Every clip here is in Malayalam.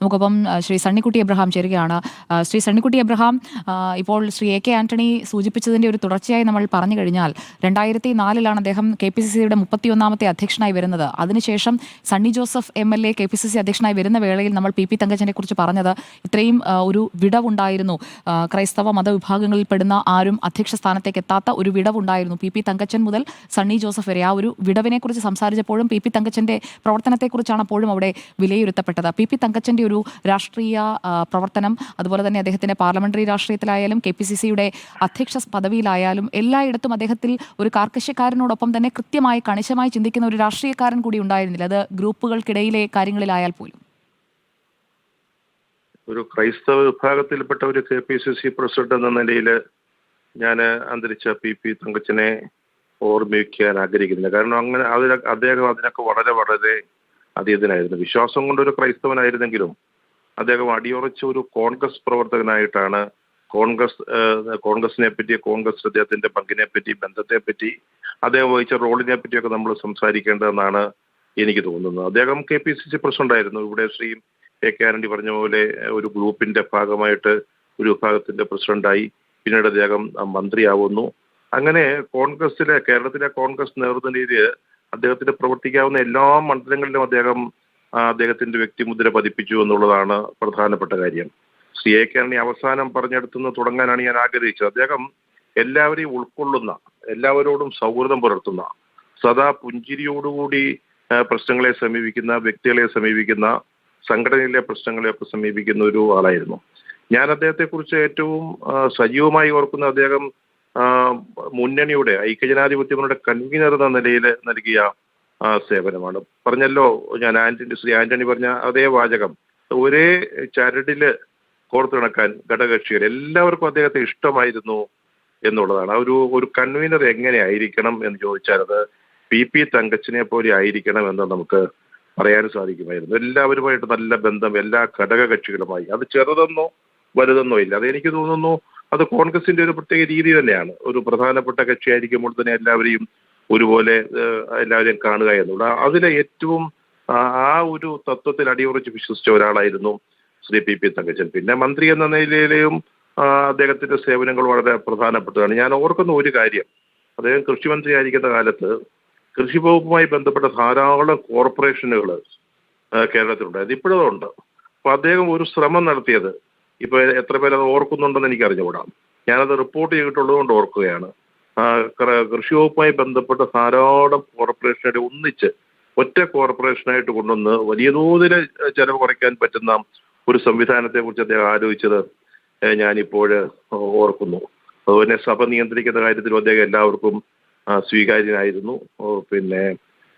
നമുക്കൊപ്പം ശ്രീ സണ്ണിക്കുട്ടി എബ്രഹാം ചേരുകയാണ്. ശ്രീ സണ്ണിക്കുട്ടി എബ്രഹാം ഇപ്പോൾ ശ്രീ എ കെ ആന്റണി സൂചിപ്പിച്ചതിന്റെ ഒരു തുടർച്ചയായി നമ്മൾ പറഞ്ഞു കഴിഞ്ഞാൽ രണ്ടായിരത്തി നാലിലാണ് അദ്ദേഹം കെ പി സി സിയുടെ മുപ്പത്തിയൊന്നാമത്തെ അധ്യക്ഷനായി വരുന്നത്. അതിനുശേഷം Sunny Joseph M L A K P C C അധ്യക്ഷനായി വരുന്ന വേളയിൽ നമ്മൾ പി പി തങ്കച്ചനെ കുറിച്ച് പറഞ്ഞത് ഇത്രയും ഒരു വിടവുണ്ടായിരുന്നു. ക്രൈസ്തവ ക്രൈസ്തവ മതവിഭാഗങ്ങളിൽപ്പെടുന്ന ആരും അധ്യക്ഷ സ്ഥാനത്തേക്ക് എത്താത്ത ഒരു വിടവുണ്ടായിരുന്നു പി പി തങ്കച്ചൻ മുതൽ സണ്ണി ജോസഫ് വരെ. ആ ഒരു വിടവിനെ കുറിച്ച് സംസാരിച്ചപ്പോഴും പി പി തങ്കച്ചന്റെ പ്രവർത്തനത്തെക്കുറിച്ചാണ് അപ്പോഴും അവിടെ വിലയിരുത്തപ്പെട്ടത്. പി പി തങ്കച്ചന്റെ ഒരു രാഷ്ട്രീയ പ്രവർത്തനം അതുപോലെ തന്നെ അദ്ദേഹത്തിന്റെ പാർലമെന്ററി രാഷ്ട്രീയത്തിലായാലും കെ പി സി സിയുടെ അധ്യക്ഷ പദവിയിലായാലും എല്ലായിടത്തും അദ്ദേഹത്തിൽ ഒരു കാർക്കശ്യക്കാരനോടൊപ്പം തന്നെ കൃത്യമായി കണിശമായി ചിന്തിക്കുന്ന ഒരു രാഷ്ട്രീയക്കാരൻ കൂടി ഉണ്ടായിരുന്നില്ല. അത് ഗ്രൂപ്പുകൾക്കിടയിലെ കാര്യങ്ങളിലായാൽ പോലും. ഒരു ക്രൈസ്തവ വിഭാഗത്തിൽപ്പെട്ട ഒരു K P C C president എന്ന നിലയിൽ ഞാൻ അന്തരിച്ച പി. പി. തങ്കച്ചനെ ഓർമ്മിക്കാൻ ആഗ്രഹിക്കുന്നില്ല. കാരണം അങ്ങനെ അതിന് അദ്ദേഹം അതിനൊക്കെ വളരെ വളരെ അതീതനായിരുന്നു വിശ്വാസം കൊണ്ടൊരു ക്രൈസ്തവനായിരുന്നെങ്കിലും അദ്ദേഹം അടിയുറച്ച ഒരു കോൺഗ്രസ് പ്രവർത്തകനായിട്ടാണ് കോൺഗ്രസ് കോൺഗ്രസിനെ പറ്റി കോൺഗ്രസ് അദ്ദേഹത്തിന്റെ പങ്കിനെ പറ്റി ബന്ധത്തെ പറ്റി അദ്ദേഹം വഹിച്ച റോളിനെ പറ്റിയൊക്കെ നമ്മൾ സംസാരിക്കേണ്ടതെന്നാണ് എനിക്ക് തോന്നുന്നത്. അദ്ദേഹം കെ പി സി സി പ്രസിഡന്റായിരുന്നു. ഇവിടെ ശ്രീ എ കെ ആന്റണി പറഞ്ഞ പോലെ ഒരു ഗ്രൂപ്പിന്റെ ഭാഗമായിട്ട് ഒരു വിഭാഗത്തിന്റെ പ്രസിഡന്റായി പിന്നീട് അദ്ദേഹം മന്ത്രിയാവുന്നു. അങ്ങനെ കോൺഗ്രസിലെ കേരളത്തിലെ കോൺഗ്രസ് നേതൃത്വത്തിൽ അദ്ദേഹത്തിന് പ്രവർത്തിക്കാവുന്ന എല്ലാ മണ്ഡലങ്ങളിലും അദ്ദേഹം അദ്ദേഹത്തിന്റെ വ്യക്തിമുദ്ര പതിപ്പിച്ചു എന്നുള്ളതാണ് പ്രധാനപ്പെട്ട കാര്യം. സി എ കെ ആണി അവസാനം പറഞ്ഞെടുത്തുനിന്ന് തുടങ്ങാനാണ് ഞാൻ ആഗ്രഹിച്ചത്. അദ്ദേഹം എല്ലാവരെയും ഉൾക്കൊള്ളുന്ന എല്ലാവരോടും സൗഹൃദം പുലർത്തുന്ന സദാ പുഞ്ചിരിയോടുകൂടി പ്രശ്നങ്ങളെ സമീപിക്കുന്ന വ്യക്തികളെ സമീപിക്കുന്ന സംഘടനയിലെ പ്രശ്നങ്ങളെയൊക്കെ സമീപിക്കുന്ന ഒരു ആളായിരുന്നു. ഞാൻ അദ്ദേഹത്തെ കുറിച്ച് ഏറ്റവും സജീവമായി ഓർക്കുന്ന അദ്ദേഹം മുന്നണിയുടെ ഐക്യജനാധിപത്യ മുന്നണിയുടെ കൺവീനർ എന്ന നിലയിൽ നൽകിയ സേവനമാണ്. പറഞ്ഞല്ലോ ഞാൻ ആന്റണി ശ്രീ ആന്റണി പറഞ്ഞ അതേ വാചകം. ഒരേ ചരടിൽ കോർത്തിണക്കാൻ ഘടകകക്ഷികൾ എല്ലാവർക്കും അദ്ദേഹത്തെ ഇഷ്ടമായിരുന്നു എന്നുള്ളതാണ്. ഒരു ഒരു കൺവീനർ എങ്ങനെ ആയിരിക്കണം എന്ന് ചോദിച്ചാൽ അത് പി പി തങ്കച്ചിനെ പോലെ ആയിരിക്കണം എന്ന് നമുക്ക് പറയാൻ സാധിക്കുമായിരുന്നു. എല്ലാവരുമായിട്ട് നല്ല ബന്ധം എല്ലാ ഘടകകക്ഷികളുമായി. അത് ചെറുതെന്നോ വലുതെന്നോ ഇല്ല. അത് എനിക്ക് തോന്നുന്നു അത് കോൺഗ്രസിന്റെ ഒരു പ്രത്യേക രീതി തന്നെയാണ്. ഒരു പ്രധാനപ്പെട്ട കക്ഷിയായിരിക്കുമ്പോൾ തന്നെ എല്ലാവരെയും ഒരുപോലെ എല്ലാവരെയും കാണുക എന്നുള്ളത്. അതിലെ ഏറ്റവും ആ ഒരു തത്വത്തിൽ അടിയുറച്ച് വിശ്വസിച്ച ഒരാളായിരുന്നു ശ്രീ പി പി തങ്കച്ചൻ. പിന്നെ മന്ത്രി എന്ന നിലയിലെയും അദ്ദേഹത്തിന്റെ സേവനങ്ങൾ വളരെ പ്രധാനപ്പെട്ടതാണ്. ഞാൻ ഓർക്കുന്ന ഒരു കാര്യം. അദ്ദേഹം കൃഷിമന്ത്രി ആയിരിക്കുന്ന കാലത്ത് കൃഷി വകുപ്പുമായി ബന്ധപ്പെട്ട ധാരാളം കോർപ്പറേഷനുകൾ കേരളത്തിലുണ്ടായിരുന്നു. ഇപ്പോഴും ഉണ്ട്. അപ്പൊ അദ്ദേഹം ഒരു ശ്രമം നടത്തിയത് ഇപ്പൊ എത്ര പേര് അത് ഓർക്കുന്നുണ്ടെന്ന് എനിക്ക് അറിഞ്ഞുകൂടാ ഞാനത് റിപ്പോർട്ട് ചെയ്തിട്ടുള്ളത് കൊണ്ട് ഓർക്കുകയാണ്. കൃഷി വകുപ്പുമായി ബന്ധപ്പെട്ട ധാരാളം കോർപ്പറേഷനായിട്ട് ഒന്നിച്ച് ഒറ്റ കോർപ്പറേഷനായിട്ട് കൊണ്ടുവന്ന് വലിയ തോതിൽ ചെലവ് കുറയ്ക്കാൻ പറ്റുന്ന ഒരു സംവിധാനത്തെ കുറിച്ച് അദ്ദേഹം ആലോചിച്ചത് ഞാനിപ്പോൾ ഓർക്കുന്നു. അതുപോലെ സഭ നിയന്ത്രിക്കുന്ന കാര്യത്തിൽ അദ്ദേഹം എല്ലാവർക്കും സ്വീകാര്യനായിരുന്നു. പിന്നെ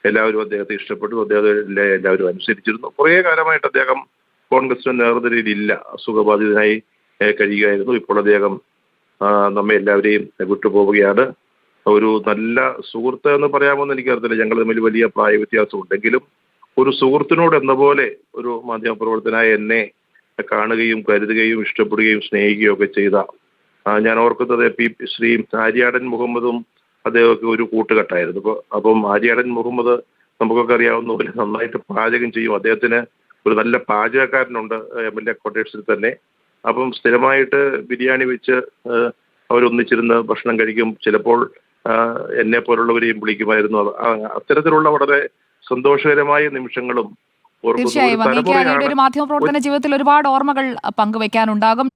എല്ലാവരും അദ്ദേഹത്തെ ഇഷ്ടപ്പെട്ടു. അദ്ദേഹം എല്ലാവരും അനുസരിച്ചിരുന്നു. കുറേ കാലമായിട്ട് അദ്ദേഹം നേതൃത്വത്തിൽ ഇല്ല അസുഖബാധിതനായി കഴിയുകയായിരുന്നു. ഇപ്പോൾ അദ്ദേഹം നമ്മെ എല്ലാവരെയും വിട്ടുപോവുകയാണ്. ഒരു നല്ല സുഹൃത്ത് എന്ന് പറയാമെന്ന് എനിക്കറിയത്തില്ല. ഞങ്ങൾ തമ്മിൽ വലിയ പ്രായ വ്യത്യാസം ഉണ്ടെങ്കിലും ഒരു സുഹൃത്തിനോട് എന്ന പോലെ ഒരു മാധ്യമപ്രവർത്തനായ എന്നെ കാണുകയും കരുതുകയും ഇഷ്ടപ്പെടുകയും സ്നേഹിക്കുകയും ഒക്കെ ചെയ്ത ഞാൻ ഓർക്കുന്നത് പി ശ്രീ ആര്യാടൻ മുഹമ്മദും അദ്ദേഹമൊക്കെ ഒരു കൂട്ടുകെട്ടായിരുന്നു. അപ്പോൾ അപ്പം ആര്യാടൻ മുഹമ്മദ് നമുക്കൊക്കെ അറിയാവുന്ന പോലെ നന്നായിട്ട് പാചകം ചെയ്യും. അദ്ദേഹത്തിന് ഒരു നല്ല പാചകക്കാരനുണ്ട് എം എൽ എ ക്വാർട്ടേഴ്സിൽ തന്നെ. അപ്പം സ്ഥിരമായിട്ട് ബിരിയാണി വെച്ച് അവരൊന്നിച്ചിരുന്ന് ഭക്ഷണം കഴിക്കും. ചിലപ്പോൾ എന്നെ പോലുള്ളവരെയും വിളിക്കുമായിരുന്നു. അത്തരത്തിലുള്ള വളരെ സന്തോഷകരമായ നിമിഷങ്ങളും തീർച്ചയായും. അങ്ങേക്ക് ഒരു മാധ്യമ ഒരു മാധ്യമപ്രവർത്തന ജീവിതത്തിൽ ഒരുപാട് ഓർമ്മകൾ പങ്കുവെക്കാനുണ്ടാകും.